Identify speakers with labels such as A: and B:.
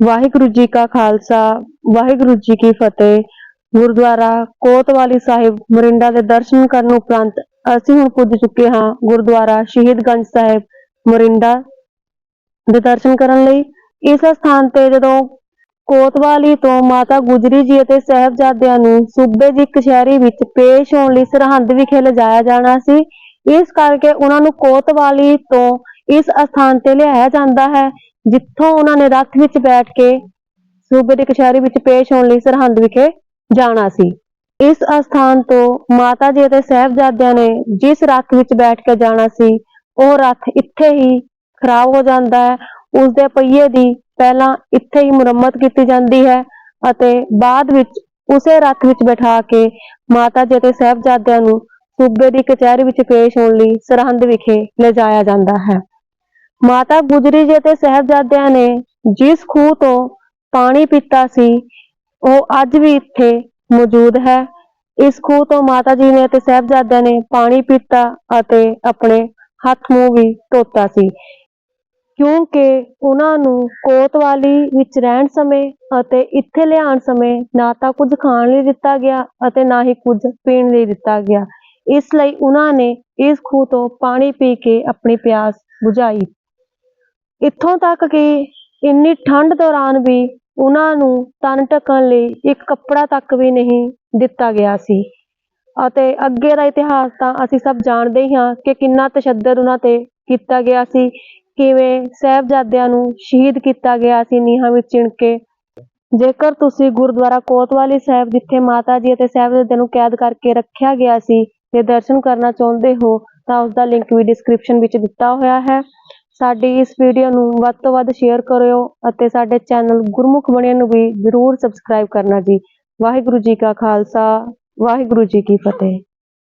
A: ਵਾਹਿਗੁਰੂ ਜੀ ਕਾ ਖਾਲਸਾ, ਵਾਹਿਗੁਰੂ ਜੀ ਕੀ ਫਤਿਹ। ਗੁਰਦੁਆਰਾ ਕੋਤਵਾਲੀ ਸਾਹਿਬ ਮੋਰਿੰਡਾ ਦੇ ਦਰਸ਼ਨ ਕਰਨ ਉਪਰੰਤ ਅਸੀਂ ਹੁਣ ਪੁੱਜ ਚੁੱਕੇ ਹਾਂ ਗੁਰਦੁਆਰਾ ਸ਼ਹੀਦਗੰਜ ਸਾਹਿਬ ਮੋਰਿੰਡਾ ਦੇ ਦਰਸ਼ਨ ਕਰਨ ਲਈ। ਇਸ ਸਥਾਨ ਤੇ ਜਦੋਂ ਕੋਤਵਾਲੀ ਤੋਂ ਮਾਤਾ ਗੁਜਰੀ ਜੀ ਅਤੇ ਸਾਹਿਬਜ਼ਾਦਿਆਂ ਨੂੰ ਸੂਬੇ ਦੀ ਕਚਹਿਰੀ ਵਿੱਚ ਪੇਸ਼ ਹੋਣ ਲਈ ਸਰਹੰਦ ਵਿਖੇ ਲਿਜਾਇਆ ਜਾਣਾ ਸੀ, ਇਸ ਕਰਕੇ ਉਹਨਾਂ ਨੂੰ ਕੋਤਵਾਲੀ ਤੋਂ ਇਸ ਸਥਾਨ ਤੇ ਲਿਆਇਆ ਜਾਂਦਾ ਹੈ। ਜਿੱਥੋਂ ਉਹਨਾਂ ਨੇ ਰੱਥ ਵਿੱਚ ਬੈਠ ਕੇ ਸੂਬੇ ਦੀ ਕਚਹਿਰੀ ਵਿੱਚ ਪੇਸ਼ ਹੋਣ ਲਈ ਸਰਹੰਦ ਵਿਖੇ ਜਾਣਾ ਸੀ। ਇਸ ਅਸਥਾਨ ਤੋਂ ਮਾਤਾ ਜੀ ਅਤੇ ਸਾਹਿਬਜ਼ਾਦਿਆਂ ਨੇ ਜਿਸ ਰੱਥ ਵਿੱਚ ਬੈਠ ਕੇ ਜਾਣਾ ਸੀ, ਉਹ ਰੱਥ ਇੱਥੇ ਹੀ ਖਰਾਬ ਹੋ ਜਾਂਦਾ ਹੈ। ਉਸ ਦੇ ਪਹੀਏ ਦੀ ਪਹਿਲਾਂ ਇੱਥੇ ਹੀ ਮੁਰੰਮਤ ਕੀਤੀ ਜਾਂਦੀ ਹੈ ਅਤੇ ਬਾਅਦ ਵਿੱਚ ਉਸੇ ਰੱਥ ਵਿੱਚ ਬਿਠਾ ਕੇ ਮਾਤਾ ਜੀ ਅਤੇ ਸਾਹਿਬਜ਼ਾਦਿਆਂ ਨੂੰ ਸੂਬੇ ਦੀ ਕਚਹਿਰੀ ਵਿੱਚ ਪੇਸ਼ ਹੋਣ ਲਈ ਸਰਹੰਦ ਵਿਖੇ ਲਿਜਾਇਆ ਜਾਂਦਾ ਹੈ। ਮਾਤਾ ਗੁਜਰੀ ਜੀ ਅਤੇ ਸਾਹਿਬਜ਼ਾਦਿਆਂ ਨੇ ਜਿਸ ਖੂਹ ਤੋਂ ਪਾਣੀ ਪੀਤਾ ਸੀ, ਉਹ ਅੱਜ ਵੀ ਇੱਥੇ ਮੌਜੂਦ ਹੈ। ਇਸ ਖੂਹ ਤੋਂ ਮਾਤਾ ਜੀ ਨੇ ਅਤੇ ਸਾਹਿਬਜ਼ਾਦਿਆਂ ਨੇ ਪਾਣੀ ਪੀਤਾ ਅਤੇ ਆਪਣੇ ਹੱਥ ਮੂੰਹ ਵੀ ਧੋਤਾ ਸੀ। ਕਿਉਂਕਿ ਉਹਨਾਂ ਨੂੰ ਕੋਤਵਾਲੀ ਵਿੱਚ ਰਹਿਣ ਸਮੇਂ ਅਤੇ ਇੱਥੇ ਲਿਆਉਣ ਸਮੇਂ ਨਾ ਤਾਂ ਕੁਝ ਖਾਣ ਲਈ ਦਿੱਤਾ ਗਿਆ ਅਤੇ ਨਾ ਹੀ ਕੁਝ ਪੀਣ ਲਈ ਦਿੱਤਾ ਗਿਆ। ਇਸ ਲਈ ਉਹਨਾਂ ਨੇ ਇਸ ਖੂਹ ਤੋਂ ਪਾਣੀ ਪੀ ਕੇ ਆਪਣੀ ਪਿਆਸ ਬੁਝਾਈ। ਇੱਥੋਂ ਤੱਕ ਕਿ ਇੰਨੀ ਠੰਡ ਦੌਰਾਨ ਵੀ ਉਹਨਾਂ ਨੂੰ ਤਨ ਢੱਕਣ ਲਈ ਇੱਕ ਕੱਪੜਾ ਤੱਕ ਵੀ ਨਹੀਂ ਦਿੱਤਾ ਗਿਆ ਸੀ। ਅਤੇ ਅੱਗੇ ਦਾ ਇਤਿਹਾਸ ਤਾਂ ਅਸੀਂ ਸਭ ਜਾਣਦੇ ਹੀ ਹਾਂ ਕਿ ਕਿੰਨਾ ਤਸ਼ੱਦਦ ਉਹਨਾਂ ਤੇ ਕੀਤਾ ਗਿਆ ਸੀ, ਕਿਵੇਂ ਸਾਹਿਬਜ਼ਾਦਿਆਂ ਨੂੰ ਸ਼ਹੀਦ ਕੀਤਾ ਗਿਆ ਸੀ ਨੀਹਾਂ ਵਿੱਚ ਚਿਣ ਕੇ। ਜੇਕਰ ਤੁਸੀਂ ਗੁਰਦੁਆਰਾ ਕੋਤਵਾਲੀ ਸਾਹਿਬ ਜਿੱਥੇ ਮਾਤਾ ਜੀ ਅਤੇ ਸਾਹਿਬਜ਼ਾਦਿਆਂ ਨੂੰ ਕੈਦ ਕਰਕੇ ਰੱਖਿਆ ਗਿਆ ਸੀ ਦੇ ਦਰਸ਼ਨ ਕਰਨਾ ਚਾਹੁੰਦੇ ਹੋ ਤਾਂ ਉਸ ਦਾ ਲਿੰਕ ਵੀ ਡਿਸਕ੍ਰਿਪਸ਼ਨ ਵਿੱਚ ਦਿੱਤਾ ਹੋਇਆ ਹੈ। ਸਾਡੀ ਇਸ ਵੀਡੀਓ ਨੂੰ ਵੱਧ ਤੋਂ ਵੱਧ ਸ਼ੇਅਰ ਕਰਿਓ ਅਤੇ ਸਾਡੇ ਚੈਨਲ ਗੁਰਮੁਖ ਬਣਿਆ ਨੂੰ ਵੀ ਜ਼ਰੂਰ ਸਬਸਕ੍ਰਾਈਬ ਕਰਨਾ ਜੀ। ਵਾਹਿਗੁਰੂ ਜੀ ਕਾ ਖਾਲਸਾ, ਵਾਹਿਗੁਰੂ ਜੀ ਕੀ ਫਤਿਹ।